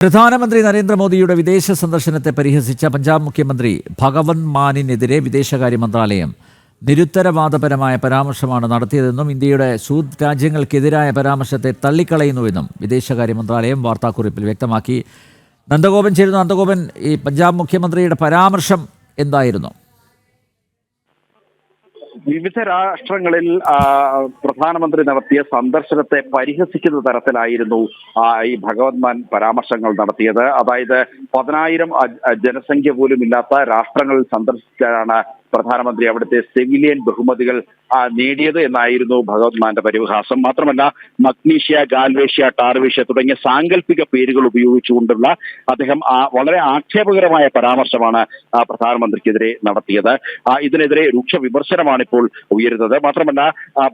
പ്രധാനമന്ത്രി നരേന്ദ്രമോദിയുടെ വിദേശ സന്ദർശനത്തെ പരിഹസിച്ച പഞ്ചാബ് മുഖ്യമന്ത്രി ഭഗവന്ത് മാനിനെതിരെ വിദേശകാര്യ മന്ത്രാലയം നിരുത്തരവാദപരമായ പരാമർശമാണ് നടത്തിയതെന്നും ഇന്ത്യയുടെ സൂദ് രാജ്യങ്ങൾക്കെതിരായ പരാമർശത്തെ തള്ളിക്കളയുന്നുവെന്നും വിദേശകാര്യ മന്ത്രാലയം വാർത്താക്കുറിപ്പിൽ വ്യക്തമാക്കി. നന്ദഗോപൻ ചേരുന്ന. നന്ദഗോപൻ ഈ പഞ്ചാബ് മുഖ്യമന്ത്രിയുടെ പരാമർശം എന്തായിരുന്നു? വിവിധ രാഷ്ട്രങ്ങളിൽ പ്രധാനമന്ത്രി നടത്തിയ സന്ദർശനത്തെ പരിഹസിക്കുന്ന തരത്തിലായിരുന്നു ഈ ഭഗവത് മാൻ പരാമർശങ്ങൾ നടത്തിയത്. അതായത് പതിനായിരം ജനസംഖ്യ പോലും ഇല്ലാത്ത രാഷ്ട്രങ്ങളിൽ സന്ദർശിച്ചാണ് പ്രധാനമന്ത്രി അവിടുത്തെ സിവിലിയൻ ബഹുമതികൾ നേടിയത് എന്നായിരുന്നു ഭഗവത് മാന്റെ പരിഹാസം. മാത്രമല്ല മഗ്നീഷ്യ ഗാൽവേഷ്യ ടാർവേഷ്യ തുടങ്ങിയ സാങ്കല്പിക പേരുകൾ ഉപയോഗിച്ചുകൊണ്ടുള്ള അദ്ദേഹം വളരെ ആക്ഷേപകരമായ പരാമർശമാണ് പ്രധാനമന്ത്രിക്കെതിരെ നടത്തിയത്. ഇതിനെതിരെ രൂക്ഷ വിമർശനമാണ് ഇപ്പോൾ ഉയരുന്നത്. മാത്രമല്ല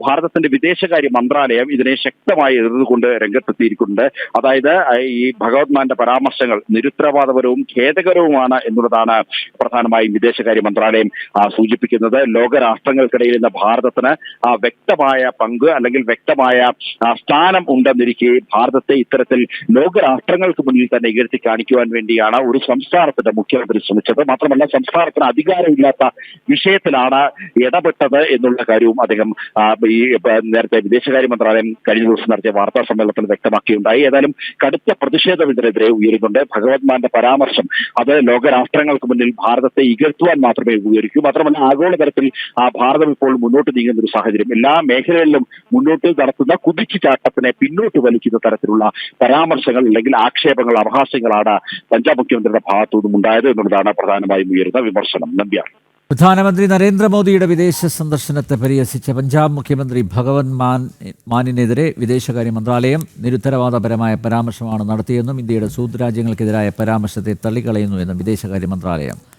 ഭാരതത്തിന്റെ വിദേശകാര്യ മന്ത്രാലയം ഇതിനെ ശക്തമായി എതിർത്തുകൊണ്ട് രംഗത്തെത്തിയിരിക്കുന്നുണ്ട് അതായത് ഈ ഭഗവത് മാന്റെ പരാമർശങ്ങൾ നിരുത്തരവാദപരവും ഖേദകരവുമാണ് എന്നുള്ളതാണ് പ്രധാനമായും വിദേശകാര്യ മന്ത്രാലയം സൂചിപ്പിക്കുന്നത് ലോകരാഷ്ട്രങ്ങൾക്കിടയിൽ ഇന്ന് ഭാരതത്തിന് വ്യക്തമായ പങ്ക് അല്ലെങ്കിൽ വ്യക്തമായ സ്ഥാനം ഉണ്ടെന്നിരിക്കെ ഭാരതത്തെ ഇത്തരത്തിൽ ലോകരാഷ്ട്രങ്ങൾക്ക് മുന്നിൽ തന്നെ ഉയർത്തി കാണിക്കുവാൻ വേണ്ടിയാണ് ഒരു സംസ്ഥാനത്തിന്റെ മുഖ്യമന്ത്രി ശ്രമിച്ചത്. മാത്രമല്ല സംസ്ഥാനത്തിന് അധികാരമില്ലാത്ത വിഷയത്തിലാണ് ഇടപെട്ടത് എന്നുള്ള കാര്യവും അദ്ദേഹം ഈ നേരത്തെ വിദേശകാര്യ മന്ത്രാലയം കഴിഞ്ഞ ദിവസം നടത്തിയ വാർത്താ സമ്മേളനത്തിൽ വ്യക്തമാക്കിയുണ്ടായി. ഏതായാലും കടുത്ത പ്രതിഷേധം ഇതിനെതിരെ ഉയരുന്നുണ്ട് ഭഗവത്മാന്റെ പരാമർശം അത് ലോകരാഷ്ട്രങ്ങൾക്ക് മുന്നിൽ ഭാരതത്തെ ഇകഴ്ത്തുവാൻ മാത്രമേ ഉപകരിക്കൂ. മാത്രമല്ല ആഗോളതലത്തിൽ ആ ഭാരതം ഇപ്പോൾ മുന്നോട്ട് നീങ്ങുന്ന ഒരു സാഹചര്യം. എല്ലാ മേഖലകളിലും മുന്നോട്ട് നടത്തുന്ന കുതിച്ചുചാട്ടത്തിനെ പിന്നോട്ട് വലിക്കുന്ന തരത്തിലുള്ള പരാമർശങ്ങൾ അല്ലെങ്കിൽ ആക്ഷേപങ്ങൾ അവകാശങ്ങളാണ് പഞ്ചാബ് മുഖ്യമന്ത്രിയുടെ ഭാഗത്തുനിന്നും ഉണ്ടായത് എന്നുള്ളതാണ് പ്രധാനമായും ഉയരുന്ന വിമർശനം. നമ്പ്യാർ. പ്രധാനമന്ത്രി നരേന്ദ്രമോദിയുടെ വിദേശ സന്ദർശനത്തെ പരിഹസിച്ച പഞ്ചാബ് മുഖ്യമന്ത്രി ഭഗവത് മാൻ മാനിനെതിരെ വിദേശകാര്യ മന്ത്രാലയം നിരുത്തരവാദപരമായ പരാമർശമാണ് നടത്തിയെന്നും ഇന്ത്യയുടെ സൂത് രാജ്യങ്ങൾക്കെതിരായ പരാമർശത്തെ തള്ളിക്കളയുന്നുവെന്നും വിദേശകാര്യ മന്ത്രാലയം